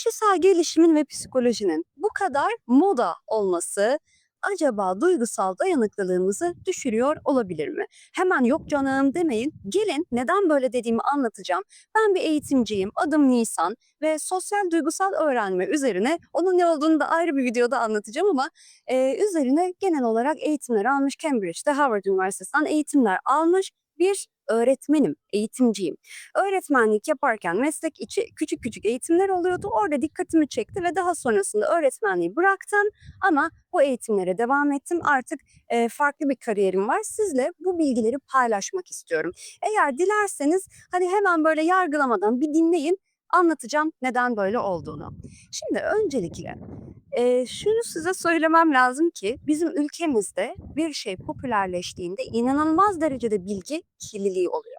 Kişisel gelişimin ve psikolojinin bu kadar moda olması acaba duygusal dayanıklılığımızı düşürüyor olabilir mi? Hemen yok canım demeyin. Gelin neden böyle dediğimi anlatacağım. Ben bir eğitimciyim. Adım Nisan ve sosyal duygusal öğrenme üzerine onun ne olduğunu da ayrı bir videoda anlatacağım ama e, üzerine genel olarak eğitimler almış Cambridge'de Harvard Üniversitesi'nden eğitimler almış bir öğretmenim, eğitimciyim. Öğretmenlik yaparken meslek içi küçük küçük eğitimler oluyordu. Orada dikkatimi çekti ve daha sonrasında öğretmenliği bıraktım ama bu eğitimlere devam ettim. Artık e, farklı bir kariyerim var. Sizle bu bilgileri paylaşmak istiyorum. Eğer dilerseniz hani hemen böyle yargılamadan bir dinleyin. Anlatacağım neden böyle olduğunu. Şimdi öncelikle e, şunu size söylemem lazım ki bizim ülkemizde bir şey popülerleştiğinde inanılmaz derecede bilgi kirliliği oluyor.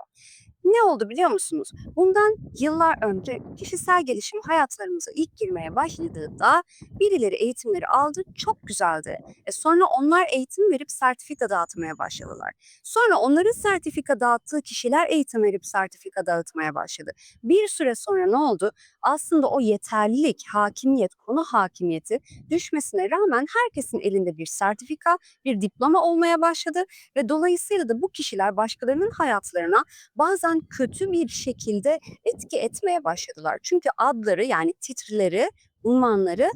Ne oldu biliyor musunuz? Bundan yıllar önce kişisel gelişim hayatlarımıza ilk girmeye başladığında birileri eğitimleri aldı, çok güzeldi. E sonra onlar eğitim verip sertifika dağıtmaya başladılar. Sonra onların sertifika dağıttığı kişiler eğitim verip sertifika dağıtmaya başladı. Bir süre sonra ne oldu? Aslında o yeterlilik, hakimiyet, konu hakimiyeti düşmesine rağmen herkesin elinde bir sertifika, bir diploma olmaya başladı ve dolayısıyla da bu kişiler başkalarının hayatlarına bazen kötü bir şekilde etki etmeye başladılar. Çünkü adları yani titrileri, unvanları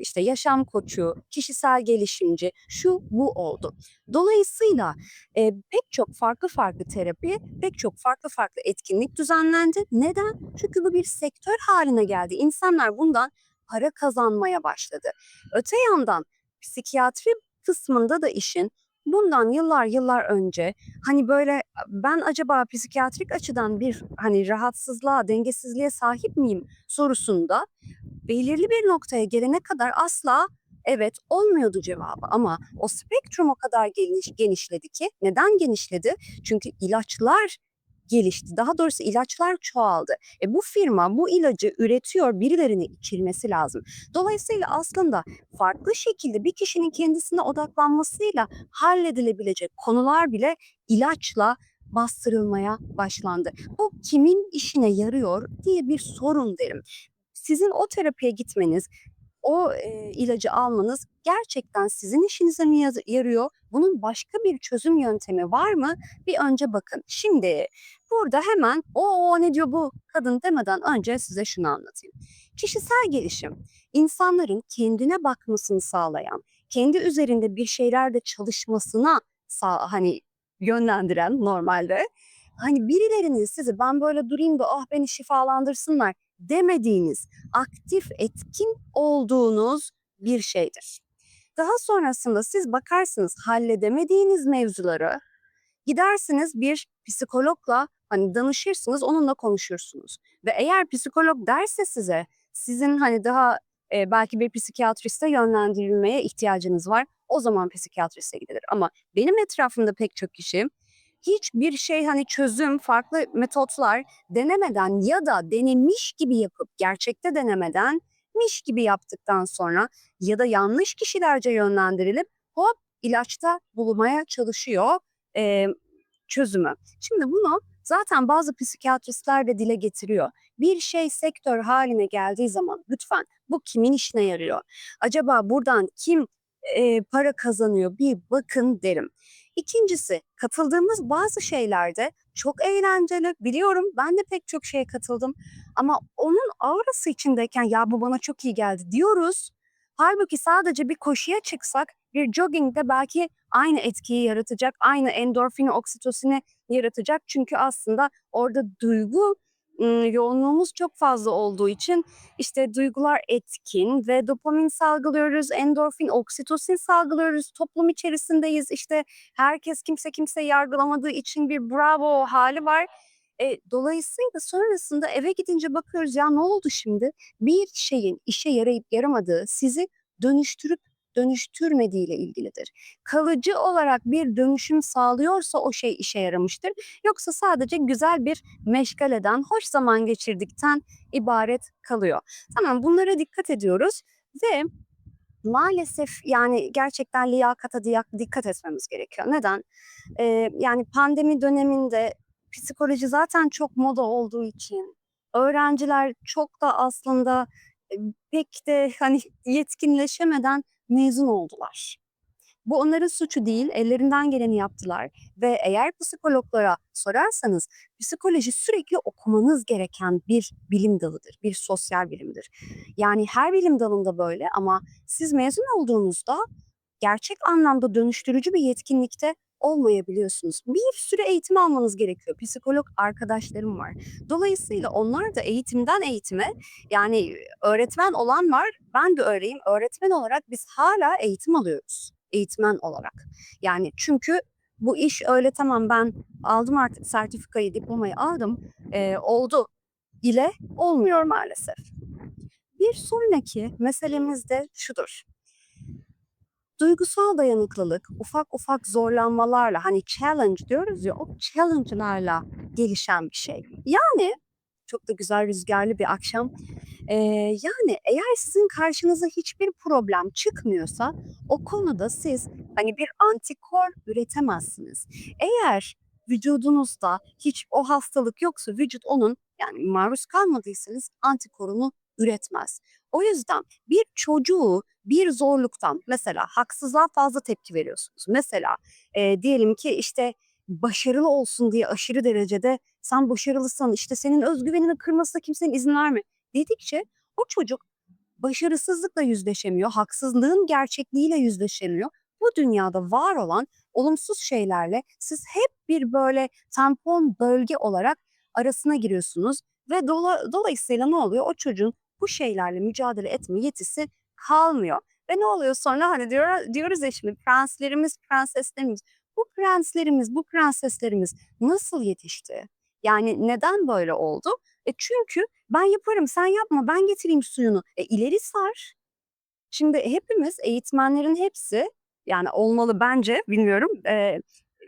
işte yaşam koçu, kişisel gelişimci şu bu oldu. Dolayısıyla pek çok farklı farklı terapi, pek çok farklı farklı etkinlik düzenlendi. Neden? Çünkü bu bir sektör haline geldi. İnsanlar bundan para kazanmaya başladı. Öte yandan psikiyatri kısmında da işin bundan yıllar yıllar önce hani böyle ben acaba psikiyatrik açıdan bir hani rahatsızlığa, dengesizliğe sahip miyim sorusunda belirli bir noktaya gelene kadar asla evet olmuyordu cevabı ama o spektrum o kadar geniş, genişledi ki neden genişledi? Çünkü ilaçlar gelişti. Daha doğrusu ilaçlar çoğaldı. E bu firma bu ilacı üretiyor, birilerine içilmesi lazım. Dolayısıyla aslında farklı şekilde bir kişinin kendisine odaklanmasıyla halledilebilecek konular bile ilaçla bastırılmaya başlandı. Bu kimin işine yarıyor diye bir sorun derim. Sizin o terapiye gitmeniz, o e, ilacı almanız gerçekten sizin işinize mi yarıyor? Bunun başka bir çözüm yöntemi var mı? Bir önce bakın. Şimdi burada hemen o ne diyor bu kadın demeden önce size şunu anlatayım. Kişisel gelişim insanların kendine bakmasını sağlayan, kendi üzerinde bir şeylerde çalışmasına sağ, hani yönlendiren normalde hani birilerinin sizi ben böyle durayım da ah beni şifalandırsınlar demediğiniz, aktif, etkin olduğunuz bir şeydir. Daha sonrasında siz bakarsınız halledemediğiniz mevzuları gidersiniz bir psikologla hani danışırsınız, onunla konuşursunuz. Ve eğer psikolog derse size sizin hani daha e, belki bir psikiyatriste yönlendirilmeye ihtiyacınız var. O zaman psikiyatriste gidilir. Ama benim etrafımda pek çok kişi hiçbir şey hani çözüm, farklı metotlar denemeden ya da denemiş gibi yapıp gerçekte denemeden miş gibi yaptıktan sonra ya da yanlış kişilerce yönlendirilip hop ilaçta bulmaya çalışıyor e, çözümü. Şimdi bunu zaten bazı psikiyatristler de dile getiriyor. Bir şey sektör haline geldiği zaman lütfen bu kimin işine yarıyor? Acaba buradan kim e, para kazanıyor bir bakın derim. İkincisi katıldığımız bazı şeylerde çok eğlenceli biliyorum ben de pek çok şeye katıldım ama onun aurası içindeyken ya bu bana çok iyi geldi diyoruz. Halbuki sadece bir koşuya çıksak bir joggingde belki aynı etkiyi yaratacak, aynı endorfini, oksitosini yaratacak. Çünkü aslında orada duygu yoğunluğumuz çok fazla olduğu için işte duygular etkin ve dopamin salgılıyoruz, endorfin, oksitosin salgılıyoruz. Toplum içerisindeyiz. İşte herkes kimse kimse yargılamadığı için bir bravo hali var. E, dolayısıyla sonrasında eve gidince bakıyoruz ya ne oldu şimdi? Bir şeyin işe yarayıp yaramadığı sizi dönüştürüp dönüştürmediği ile ilgilidir. Kalıcı olarak bir dönüşüm sağlıyorsa o şey işe yaramıştır. Yoksa sadece güzel bir meşgaleden, hoş zaman geçirdikten ibaret kalıyor. Tamam bunlara dikkat ediyoruz ve maalesef yani gerçekten liyakata dikkat etmemiz gerekiyor. Neden? Ee, yani pandemi döneminde psikoloji zaten çok moda olduğu için öğrenciler çok da aslında pek de hani yetkinleşemeden mezun oldular. Bu onların suçu değil, ellerinden geleni yaptılar ve eğer psikologlara sorarsanız psikoloji sürekli okumanız gereken bir bilim dalıdır, bir sosyal bilimdir. Yani her bilim dalında böyle ama siz mezun olduğunuzda gerçek anlamda dönüştürücü bir yetkinlikte olmayabiliyorsunuz. Bir sürü eğitim almanız gerekiyor. Psikolog arkadaşlarım var. Dolayısıyla onlar da eğitimden eğitime yani öğretmen olan var. Ben de öyleyim. Öğretmen olarak biz hala eğitim alıyoruz. Eğitmen olarak. Yani çünkü bu iş öyle tamam ben aldım artık sertifikayı, diplomayı aldım. eee, oldu ile olmuyor maalesef. Bir sonraki meselemiz de şudur. Duygusal dayanıklılık ufak ufak zorlanmalarla hani challenge diyoruz ya o challenge'larla gelişen bir şey. Yani çok da güzel rüzgarlı bir akşam. Eee, yani eğer sizin karşınıza hiçbir problem çıkmıyorsa o konuda siz hani bir antikor üretemezsiniz. Eğer vücudunuzda hiç o hastalık yoksa vücut onun yani maruz kalmadıysanız antikorunu üretmez. O yüzden bir çocuğu bir zorluktan mesela haksızlığa fazla tepki veriyorsunuz. Mesela eee, diyelim ki işte başarılı olsun diye aşırı derecede sen başarılısın işte senin özgüvenini kırmasına kimsenin izin verme dedikçe o çocuk başarısızlıkla yüzleşemiyor, haksızlığın gerçekliğiyle yüzleşemiyor. Bu dünyada var olan olumsuz şeylerle siz hep bir böyle tampon bölge olarak arasına giriyorsunuz ve dola, dolayısıyla ne oluyor? O çocuğun bu şeylerle mücadele etme yetisi kalmıyor. Ve ne oluyor sonra hani diyor, diyoruz ya şimdi prenslerimiz, prenseslerimiz. Bu prenslerimiz, bu prenseslerimiz nasıl yetişti? Yani neden böyle oldu? E çünkü ben yaparım, sen yapma, ben getireyim suyunu. E ileri sar. Şimdi hepimiz, eğitmenlerin hepsi yani olmalı bence, bilmiyorum. eee,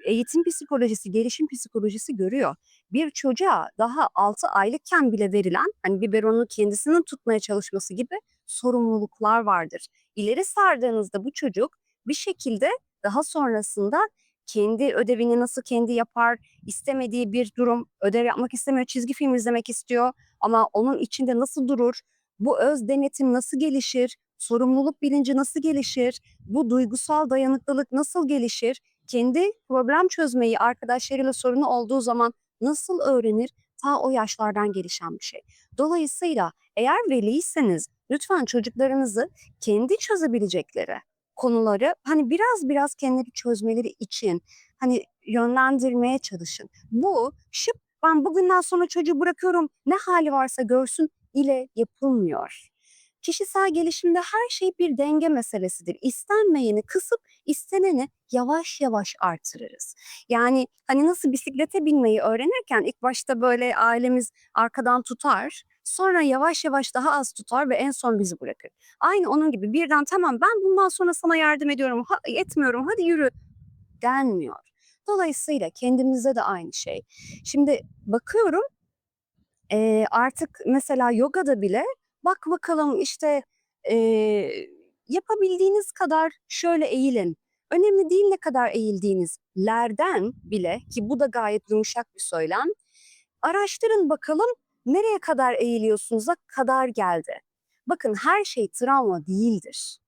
eğitim psikolojisi, gelişim psikolojisi görüyor. Bir çocuğa daha 6 aylıkken bile verilen hani biberonunu kendisinin tutmaya çalışması gibi sorumluluklar vardır. İleri sardığınızda bu çocuk bir şekilde daha sonrasında kendi ödevini nasıl kendi yapar, istemediği bir durum, ödev yapmak istemiyor, çizgi film izlemek istiyor ama onun içinde nasıl durur, bu öz denetim nasıl gelişir, sorumluluk bilinci nasıl gelişir, bu duygusal dayanıklılık nasıl gelişir, kendi problem çözmeyi arkadaşlarıyla sorunu olduğu zaman nasıl öğrenir, ta o yaşlardan gelişen bir şey. Dolayısıyla eğer veliyseniz lütfen çocuklarınızı kendi çözebilecekleri konuları hani biraz biraz kendileri çözmeleri için hani yönlendirmeye çalışın. Bu şıp ben bugünden sonra çocuğu bırakıyorum ne hali varsa görsün ile yapılmıyor. Kişisel gelişimde her şey bir denge meselesidir. İstenmeyeni kısıp isteneni yavaş yavaş artırırız. Yani hani nasıl bisiklete binmeyi öğrenirken ilk başta böyle ailemiz arkadan tutar. Sonra yavaş yavaş daha az tutar ve en son bizi bırakır. Aynı onun gibi birden tamam ben bundan sonra sana yardım ediyorum, ha, etmiyorum hadi yürü denmiyor. Dolayısıyla kendimize de aynı şey. Şimdi bakıyorum eee, artık mesela yogada bile bak bakalım işte eee, yapabildiğiniz kadar şöyle eğilin. Önemli değil ne kadar eğildiğinizlerden bile ki bu da gayet yumuşak bir söylem. Araştırın bakalım nereye kadar eğiliyorsunuz'a kadar geldi. Bakın her şey travma değildir.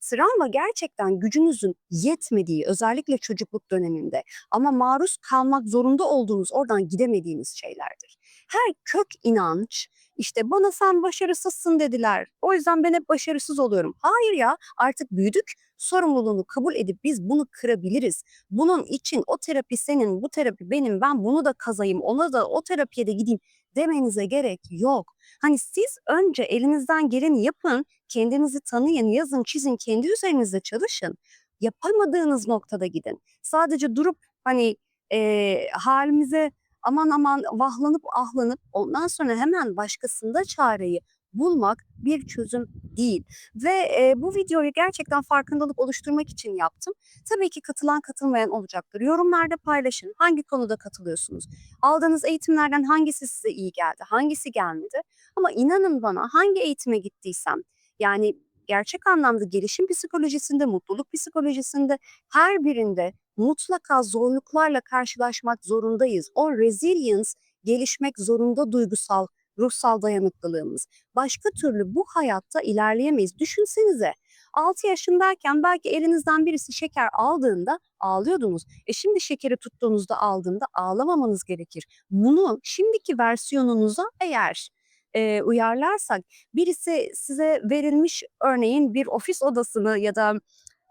Travma gerçekten gücünüzün yetmediği özellikle çocukluk döneminde ama maruz kalmak zorunda olduğunuz oradan gidemediğiniz şeylerdir. Her kök inanç işte bana sen başarısızsın dediler. O yüzden ben hep başarısız oluyorum. Hayır ya artık büyüdük. Sorumluluğunu kabul edip biz bunu kırabiliriz. Bunun için o terapi senin, bu terapi benim. Ben bunu da kazayım, ona da o terapiye de gideyim demenize gerek yok. Hani siz önce elinizden geleni yapın, kendinizi tanıyın, yazın, çizin, kendi üzerinizde çalışın. Yapamadığınız noktada gidin. Sadece durup hani eee, halimize aman aman vahlanıp ahlanıp ondan sonra hemen başkasında çareyi bulmak bir çözüm değil. Ve eee, bu videoyu gerçekten farkındalık oluşturmak için yaptım. Tabii ki katılan katılmayan olacaktır. Yorumlarda paylaşın. Hangi konuda katılıyorsunuz? Aldığınız eğitimlerden hangisi size iyi geldi? Hangisi gelmedi? Ama inanın bana hangi eğitime gittiysem yani gerçek anlamda gelişim psikolojisinde, mutluluk psikolojisinde her birinde mutlaka zorluklarla karşılaşmak zorundayız. O resilience gelişmek zorunda duygusal ruhsal dayanıklılığımız. Başka türlü bu hayatta ilerleyemeyiz. Düşünsenize 6 yaşındayken belki elinizden birisi şeker aldığında ağlıyordunuz. E şimdi şekeri tuttuğunuzda aldığında ağlamamanız gerekir. Bunu şimdiki versiyonunuza eğer e, uyarlarsak birisi size verilmiş örneğin bir ofis odasını ya da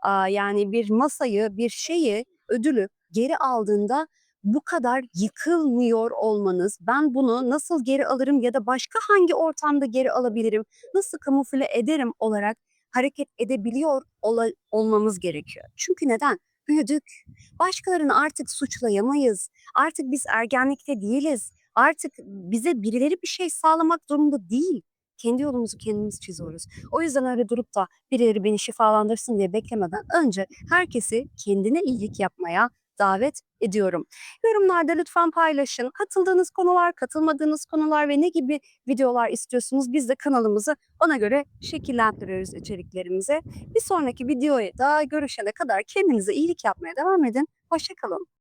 a, yani bir masayı, bir şeyi, ödülü geri aldığında bu kadar yıkılmıyor olmanız, ben bunu nasıl geri alırım ya da başka hangi ortamda geri alabilirim, nasıl kamufle ederim olarak hareket edebiliyor ola- olmamız gerekiyor. Çünkü neden? Büyüdük. Başkalarını artık suçlayamayız. Artık biz ergenlikte değiliz. Artık bize birileri bir şey sağlamak zorunda değil. Kendi yolumuzu kendimiz çiziyoruz. O yüzden öyle durup da birileri beni şifalandırsın diye beklemeden önce herkesi kendine iyilik yapmaya davet ediyorum. Yorumlarda lütfen paylaşın. Katıldığınız konular, katılmadığınız konular ve ne gibi videolar istiyorsunuz? Biz de kanalımızı ona göre şekillendiriyoruz içeriklerimize. Bir sonraki videoya da görüşene kadar kendinize iyilik yapmaya devam edin. Hoşçakalın.